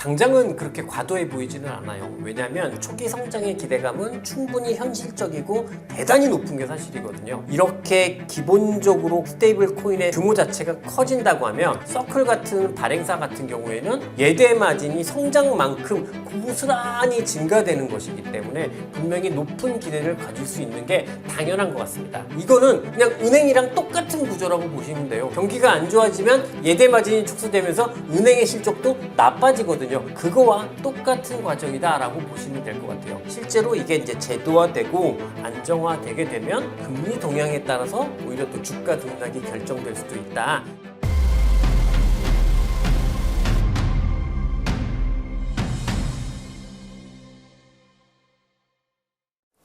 당장은 그렇게 과도해 보이지는 않아요. 왜냐하면 초기 성장의 기대감은 충분히 현실적이고 대단히 높은 게 사실이거든요. 이렇게 기본적으로 스테이블 코인의 규모 자체가 커진다고 하면 서클 같은 발행사 같은 경우에는 예대 마진이 성장만큼 고스란히 증가되는 것이기 때문에 분명히 높은 기대를 가질 수 있는 게 당연한 것 같습니다. 이거는 그냥 은행이랑 똑같은 구조라고 보시면 돼요. 경기가 안 좋아지면 예대 마진이 축소되면서 은행의 실적도 나빠지거든요. 그거와 똑같은 과정이다라고 보시면 될 것 같아요. 실제로 이게 이제 제도화되고 안정화되게 되면 금리 동향에 따라서 오히려 또 주가 등락이 결정될 수도 있다.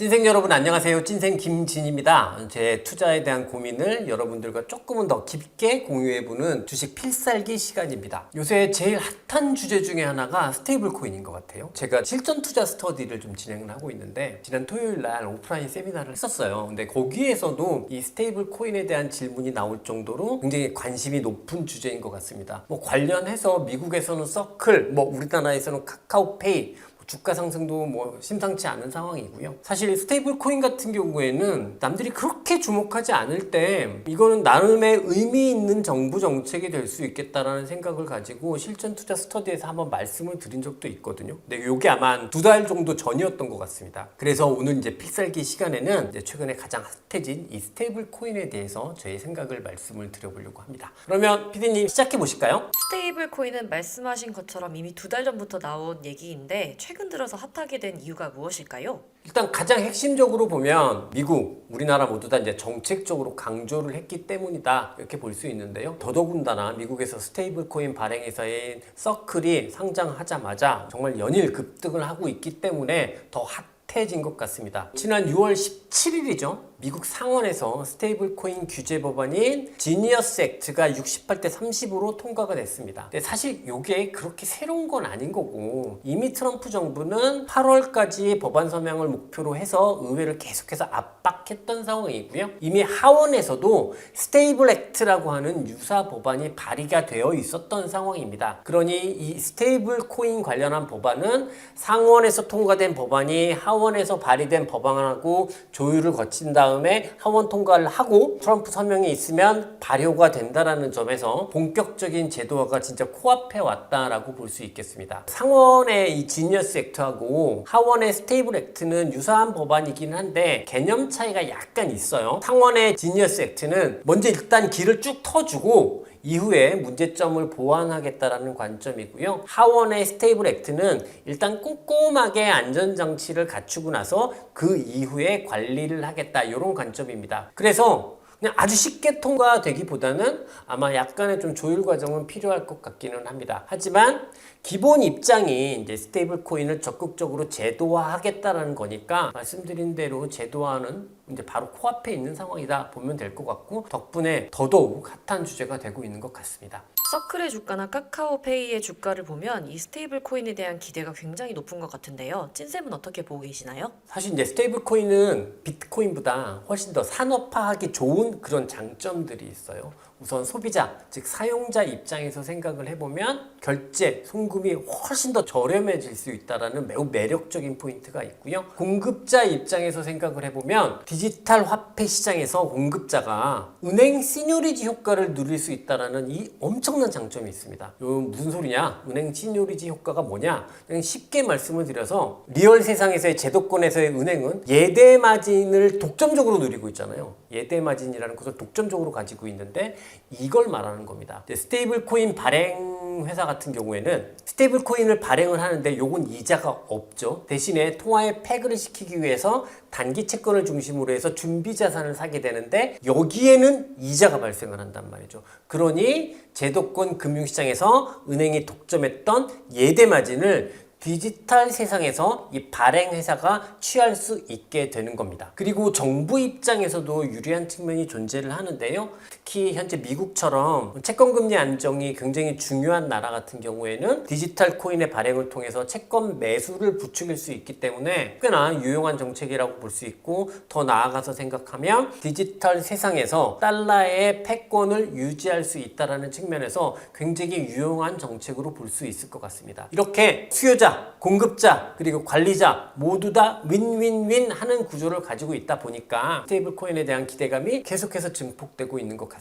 찐생 여러분 안녕하세요. 찐생 김진입니다. 제 투자에 대한 고민을 여러분들과 조금은 더 깊게 공유해보는 주식 필살기 시간입니다. 요새 제일 핫한 주제 중에 하나가 스테이블 코인인 것 같아요. 제가 실전 투자 스터디를 좀 진행을 하고 있는데 지난 토요일 날 오프라인 세미나를 했었어요. 근데 거기에서도 이 스테이블 코인에 대한 질문이 나올 정도로 굉장히 관심이 높은 주제인 것 같습니다. 뭐 관련해서 미국에서는 서클, 뭐 우리나라에서는 카카오페이 주가 상승도 뭐 심상치 않은 상황이고요. 사실 스테이블 코인 같은 경우에는 남들이 그렇게 주목하지 않을 때 이거는 나름의 의미 있는 정부 정책이 될 수 있겠다라는 생각을 가지고 실전 투자 스터디에서 한번 말씀을 드린 적도 있거든요. 근데 이게 아마 두 달 정도 전이었던 것 같습니다. 그래서 오늘 이제 필살기 시간에는 이제 최근에 가장 핫해진 이 스테이블 코인에 대해서 저의 생각을 말씀을 드려보려고 합니다. 그러면 피디님 시작해 보실까요? 스테이블 코인은 말씀하신 것처럼 이미 두 달 전부터 나온 얘기인데 최근 들어서 핫하게 된 이유가 무엇일까요? 일단 가장 핵심적으로 보면 미국, 우리나라 모두 다 이제 정책적으로 강조를 했기 때문이다 이렇게 볼 수 있는데요. 더더군다나 미국에서 스테이블 코인 발행 회사인 서클이 상장하자마자 정말 연일 급등을 하고 있기 때문에 더 핫 해진 것 같습니다. 지난 6월 17일이죠. 미국 상원에서 스테이블 코인 규제 법안인 지니어스 액트가 68대 30으로 통과가 됐습니다. 근데 사실 이게 그렇게 새로운 건 아닌 거고 이미 트럼프 정부는 8월까지 법안 서명을 목표로 해서 의회를 계속해서 압박했던 상황이고요. 이미 하원에서도 스테이블 액트라고 하는 유사 법안이 발의가 되어 있었던 상황입니다. 그러니 이 스테이블 코인 관련한 법안은 상원에서 통과된 법안이 하원에서 발의된 법안하고 조율을 거친 다음 다음에 하원 통과를 하고 트럼프 서명이 있으면 발효가 된다라는 점에서 본격적인 제도화가 진짜 코앞에 왔다라고 볼 수 있겠습니다. 상원의 이 지니어스 액트하고 하원의 스테이블 액트는 유사한 법안이긴 한데 개념 차이가 약간 있어요. 상원의 지니어스 액트는 먼저 일단 길을 쭉 터주고 이후에 문제점을 보완하겠다라는 관점이고요. 하원의 스테이블 액트는 일단 꼼꼼하게 안전장치를 갖추고 나서 그 이후에 관리를 하겠다 이런 관점입니다. 그래서 그냥 아주 쉽게 통과되기보다는 아마 약간의 좀 조율 과정은 필요할 것 같기는 합니다. 하지만 기본 입장이 이제 스테이블 코인을 적극적으로 제도화하겠다라는 거니까 말씀드린 대로 제도화는 이제 바로 코앞에 있는 상황이다 보면 될 것 같고 덕분에 더더욱 핫한 주제가 되고 있는 것 같습니다. 서클의 주가나 카카오페이의 주가를 보면 이 스테이블 코인에 대한 기대가 굉장히 높은 것 같은데요. 찐쌤은 어떻게 보고 계시나요? 사실 이제 스테이블 코인은 비트코인보다 훨씬 더 산업화하기 좋은 그런 장점들이 있어요. 우선 소비자, 즉 사용자 입장에서 생각을 해보면 결제, 송금이 훨씬 더 저렴해질 수 있다라는 매우 매력적인 포인트가 있고요. 공급자 입장에서 생각을 해보면 디지털 화폐 시장에서 공급자가 은행 시뇨리지 효과를 누릴 수 있다라는 이 엄청 난 장점이 있습니다. 요 무슨 소리냐? 은행 시뇨리지 효과가 뭐냐? 그냥 쉽게 말씀을 드려서 리얼 세상에서의 제도권에서의 은행은 예대 마진을 독점적으로 누리고 있잖아요. 예대 마진이라는 것을 독점적으로 가지고 있는데 이걸 말하는 겁니다. 스테이블 코인 발행 회사 같은 경우에는 스테이블 코인을 발행을 하는데 요건 이자가 없죠. 대신에 통화에 패그를 시키기 위해서 단기 채권을 중심으로 해서 준비 자산을 사게 되는데 여기에는 이자가 발생을 한단 말이죠. 그러니 제도권 금융시장에서 은행이 독점했던 예대 마진을 디지털 세상에서 이 발행 회사가 취할 수 있게 되는 겁니다. 그리고 정부 입장에서도 유리한 측면이 존재를 하는데요. 특히 현재 미국처럼 채권 금리 안정이 굉장히 중요한 나라 같은 경우에는 디지털 코인의 발행을 통해서 채권 매수를 부추길 수 있기 때문에 꽤나 유용한 정책이라고 볼 수 있고 더 나아가서 생각하면 디지털 세상에서 달러의 패권을 유지할 수 있다라는 측면에서 굉장히 유용한 정책으로 볼 수 있을 것 같습니다. 이렇게 수요자, 공급자, 그리고 관리자 모두 다 윈윈윈 하는 구조를 가지고 있다 보니까 스테이블 코인에 대한 기대감이 계속해서 증폭되고 있는 것 같습니다.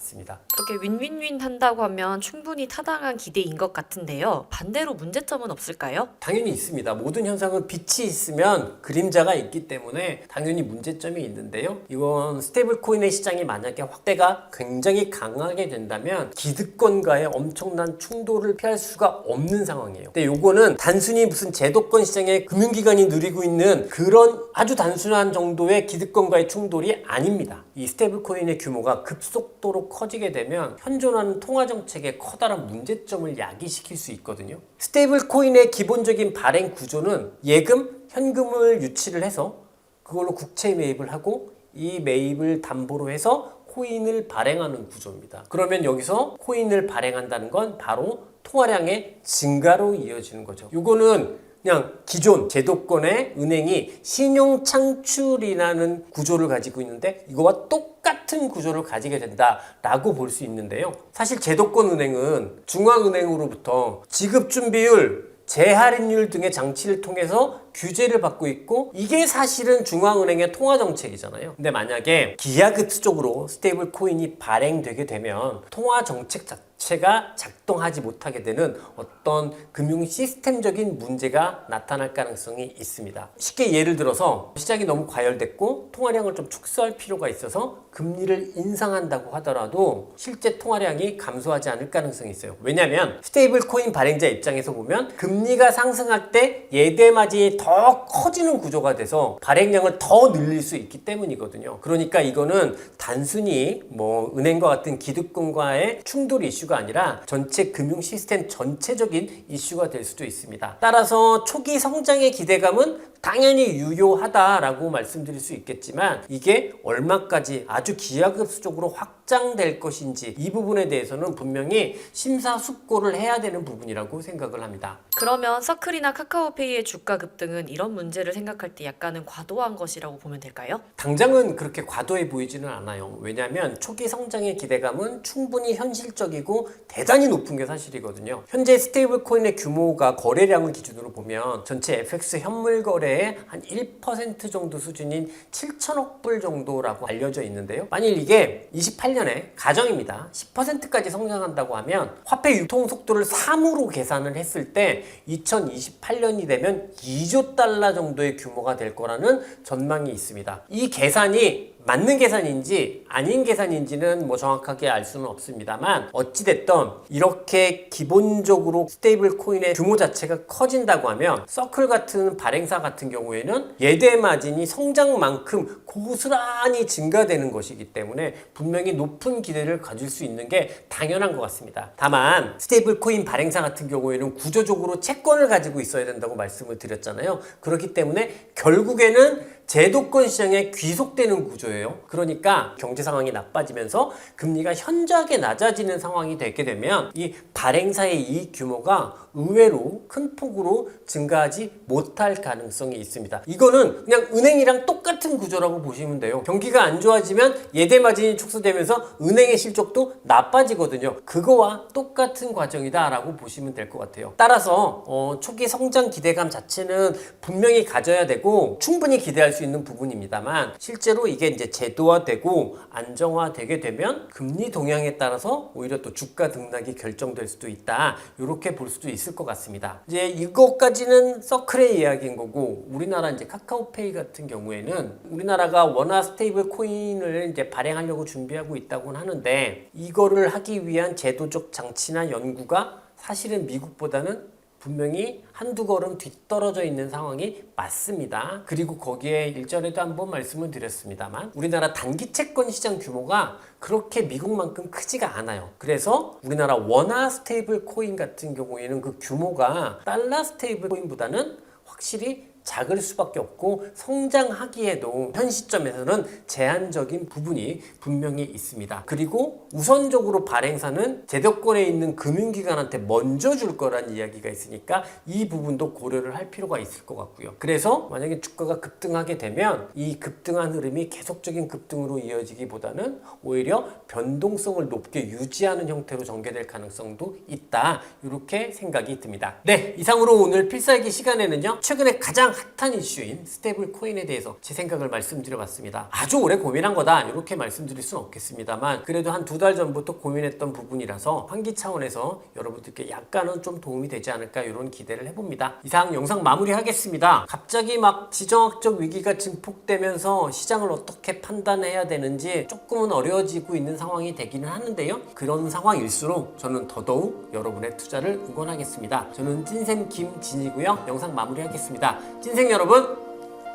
그렇게 윈윈윈 한다고 하면 충분히 타당한 기대인 것 같은데요. 반대로 문제점은 없을까요? 당연히 있습니다. 모든 현상은 빛이 있으면 그림자가 있기 때문에 당연히 문제점이 있는데요. 이건 스테이블 코인의 시장이 만약에 확대가 굉장히 강하게 된다면 기득권과의 엄청난 충돌을 피할 수가 없는 상황이에요. 근데 요거는 단순히 무슨 제도권 시장의 금융기관이 누리고 있는 그런 아주 단순한 정도의 기득권과의 충돌이 아닙니다. 이 스테이블 코인의 규모가 급속도로 커지게 되면 현존하는 통화 정책에 커다란 문제점을 야기시킬 수 있거든요. 스테이블 코인의 기본적인 발행 구조는 예금, 현금을 유치를 해서 그걸로 국채 매입을 하고 이 매입을 담보로 해서 코인을 발행하는 구조입니다. 그러면 여기서 코인을 발행한다는 건 바로 통화량의 증가로 이어지는 거죠. 이거는 그냥 기존 제도권의 은행이 신용 창출이라는 구조를 가지고 있는데 이거와 똑같은 구조를 가지게 된다라고 볼 수 있는데요. 사실 제도권 은행은 중앙은행으로부터 지급 준비율 재할인율 등의 장치를 통해서 규제를 받고 있고 이게 사실은 중앙은행의 통화 정책이잖아요. 근데 만약에 기하급수적으로 스테이블 코인이 발행되게 되면 통화 정책 자체가 작동하지 못하게 되는 어떤 금융 시스템적인 문제가 나타날 가능성이 있습니다. 쉽게 예를 들어서 시장이 너무 과열됐고 통화량을 좀 축소할 필요가 있어서 금리를 인상한다고 하더라도 실제 통화량이 감소하지 않을 가능성이 있어요. 왜냐하면 스테이블 코인 발행자 입장에서 보면 금리가 상승할 때 예대 마진이 더 커지는 구조가 돼서 발행량을 더 늘릴 수 있기 때문이거든요. 그러니까 이거는 단순히 뭐 은행과 같은 기득권과의 충돌 이슈가 아니라 전체 금융 시스템 전체적인 이슈가 될 수도 있습니다. 따라서 초기 성장의 기대감은 당연히 유효하다라고 말씀드릴 수 있겠지만 이게 얼마까지 아주 기하급수적으로 확장될 것인지 이 부분에 대해서는 분명히 심사숙고를 해야 되는 부분이라고 생각을 합니다. 그러면 서클이나 카카오페이의 주가 급등은 이런 문제를 생각할 때 약간은 과도한 것이라고 보면 될까요? 당장은 그렇게 과도해 보이지는 않아요. 왜냐하면 초기 성장의 기대감은 충분히 현실적이고 대단히 높은 게 사실이거든요. 현재 스테이블 코인의 규모가 거래량을 기준으로 보면 전체 FX 현물 거래 의한1% 정도 수준인 7천억 불 정도라고 알려져 있는데요. 만일 이게 28년에 가정입니다. 10%까지 성장한다고 하면 화폐 유통 속도를 3으로 계산을 했을 때 2028년이 되면 2조 달러 정도의 규모가 될 거라는 전망이 있습니다. 이 계산이 맞는 계산인지 아닌 계산인지는 뭐 정확하게 알 수는 없습니다만 어찌됐던 이렇게 기본적으로 스테이블 코인의 규모 자체가 커진다고 하면 서클 같은 발행사 같은 경우에는 예대 마진이 성장만큼 고스란히 증가되는 것이기 때문에 분명히 높은 기대를 가질 수 있는 게 당연한 것 같습니다. 다만 스테이블 코인 발행사 같은 경우에는 구조적으로 채권을 가지고 있어야 된다고 말씀을 드렸잖아요. 그렇기 때문에 결국에는 제도권 시장에 귀속되는 구조예요. 그러니까 경제 상황이 나빠지면서 금리가 현저하게 낮아지는 상황이 되게 되면 이 발행사의 이익 규모가 의외로 큰 폭으로 증가하지 못할 가능성이 있습니다. 이거는 그냥 은행이랑 똑같은 구조라고 보시면 돼요. 경기가 안 좋아지면 예대 마진이 축소되면서 은행의 실적도 나빠지거든요. 그거와 똑같은 과정이다라고 보시면 될 것 같아요. 따라서 어, 초기 성장 기대감 자체는 분명히 가져야 되고 충분히 기대할 수 있는 부분입니다만 실제로 이게 이제 제도화되고 안정화되게 되면 금리 동향에 따라서 오히려 또 주가 등락이 결정될 수도 있다. 이렇게 볼 수도 있을 것 같습니다. 이제 이것까지는 서클의 이야기인 거고 우리나라 이제 카카오페이 같은 경우에는 우리나라가 원화 스테이블 코인을 이제 발행하려고 준비하고 있다고는 하는데 이거를 하기 위한 제도적 장치나 연구가 사실은 미국보다는 분명히 한두 걸음 뒤떨어져 있는 상황이 맞습니다. 그리고 거기에 일전에도 한번 말씀을 드렸습니다만 우리나라 단기 채권 시장 규모가 그렇게 미국만큼 크지가 않아요. 그래서 우리나라 원화 스테이블 코인 같은 경우에는 그 규모가 달러 스테이블 코인보다는 확실히 작을 수밖에 없고 성장하기에도 현 시점에서는 제한적인 부분이 분명히 있습니다. 그리고 우선적으로 발행사는 제도권에 있는 금융기관한테 먼저 줄 거란 이야기가 있으니까 이 부분도 고려를 할 필요가 있을 것 같고요. 그래서 만약에 주가가 급등하게 되면 이 급등한 흐름이 계속적인 급등으로 이어지기보다는 오히려 변동성을 높게 유지하는 형태로 전개될 가능성도 있다. 이렇게 생각이 듭니다. 네, 이상으로 오늘 필살기 시간에는요. 최근에 가장 핫한 이슈인 스테이블 코인에 대해서 제 생각을 말씀드려봤습니다. 아주 오래 고민한 거다. 이렇게 말씀드릴 수는 없겠습니다만 그래도 한 두 달 전부터 고민했던 부분이라서 환기 차원에서 여러분들께 약간은 좀 도움이 되지 않을까 이런 기대를 해봅니다. 이상 영상 마무리하겠습니다. 갑자기 막 지정학적 위기가 증폭되면서 시장을 어떻게 판단해야 되는지 조금은 어려워지고 있는 상황이 되기는 하는데요. 그런 상황일수록 저는 더더욱 여러분의 투자를 응원하겠습니다. 저는 찐샘 김진이고요. 영상 마무리하겠습니다. 찐생 여러분,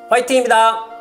화이팅입니다.